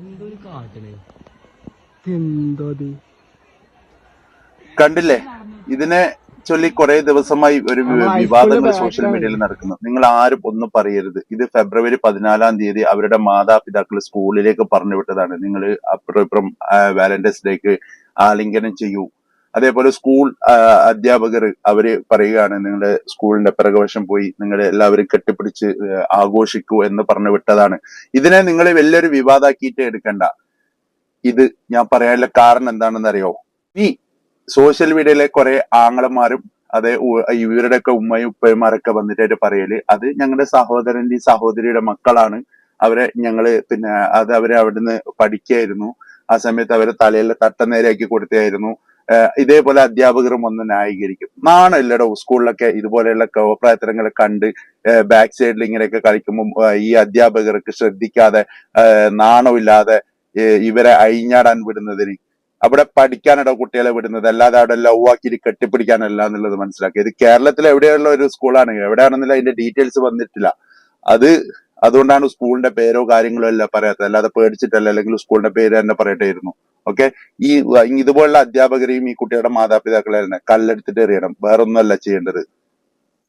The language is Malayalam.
എന്തൊരു കാട്ടണ് എന്തോ കണ്ടില്ലേ? ഇതിനെ ചൊല്ലി കുറെ ദിവസമായി ഒരു വിവാദങ്ങൾ സോഷ്യൽ മീഡിയയിൽ നടക്കുന്നു. നിങ്ങൾ ആരും ഒന്നും പറയരുത്. ഇത് ഫെബ്രുവരി പതിനാലാം തീയതി അവരുടെ മാതാപിതാക്കൾ സ്കൂളിലേക്ക് പറഞ്ഞു വിട്ടതാണ്. നിങ്ങൾ അപ്പുറം ഇപ്പുറം വാലന്റൈൻസ് ഡേക്ക് ആലിംഗനം ചെയ്യൂ. അതേപോലെ സ്കൂൾ അധ്യാപകർ അവർ പറയുകയാണ് നിങ്ങളുടെ സ്കൂളിന്റെ പിറകുവശം പോയി നിങ്ങൾ എല്ലാവരും കെട്ടിപ്പിടിച്ച് ആഘോഷിക്കൂ എന്ന് പറഞ്ഞു വിട്ടതാണ്. ഇതിനെ നിങ്ങൾ വലിയൊരു വിവാദാക്കിയിട്ട് എടുക്കണ്ട. ഇത് ഞാൻ പറയാനുള്ള കാരണം എന്താണെന്ന് അറിയോ ഈ സോഷ്യൽ മീഡിയയിലെ കുറെ ആങ്ങളമാരും അതെ ഇവരുടെയൊക്കെ ഉമ്മയും ഉപ്പയുമാരൊക്കെ വന്നിട്ട് പറയൽ അത് ഞങ്ങളുടെ സഹോദരന്റെ സഹോദരിയുടെ മക്കളാണ്. അവരെ ഞങ്ങൾ പിന്നെ അത് അവരെ അവിടുന്ന് പഠിക്കായിരുന്നു. ആ സമയത്ത് അവരെ തലയിൽ തട്ട നേരെയാക്കി കൊടുത്തായിരുന്നു. ഇതേപോലെ അധ്യാപകരും വന്ന് ന്യായീകരിക്കും. നാണല്ലടോ സ്കൂളിലൊക്കെ ഇതുപോലെയുള്ള പ്രവർത്തനങ്ങൾ കണ്ട് ബാക്ക് സൈഡിൽ ഇങ്ങനെയൊക്കെ കളിക്കുമ്പോൾ ഈ അധ്യാപകർക്ക് ശ്രദ്ധിക്കാതെ നാണമില്ലാതെ ഇവരെ അഴിഞ്ഞാടാൻ വിടുന്നതിന് അവിടെ പഠിക്കാനടോ കുട്ടികളെ വിടുന്നത് അല്ലാതെ അവിടെ ലവ് കെട്ടിപ്പിടിക്കാനല്ല എന്നുള്ളത് മനസ്സിലാക്കി. ഇത് കേരളത്തിലെ എവിടെയുള്ള ഒരു സ്കൂളാണ്? എവിടെയാണെന്നില്ല അതിന്റെ ഡീറ്റെയിൽസ് വന്നിട്ടില്ല. അത് അതുകൊണ്ടാണ് സ്കൂളിന്റെ പേരോ കാര്യങ്ങളോ എല്ലാം പറയാത്തത്. അല്ലാതെ പേടിച്ചിട്ടല്ല അല്ലെങ്കിൽ സ്കൂളിന്റെ പേര് തന്നെ പറയട്ടായിരുന്നു ഓക്കെ ഈ ഇതുപോലുള്ള അധ്യാപകരെയും ഈ കുട്ടിയുടെ മാതാപിതാക്കളെ തന്നെ കല്ലെടുത്തിട്ട് എറിയണം. വേറൊന്നുമല്ല ചെയ്യേണ്ടത്.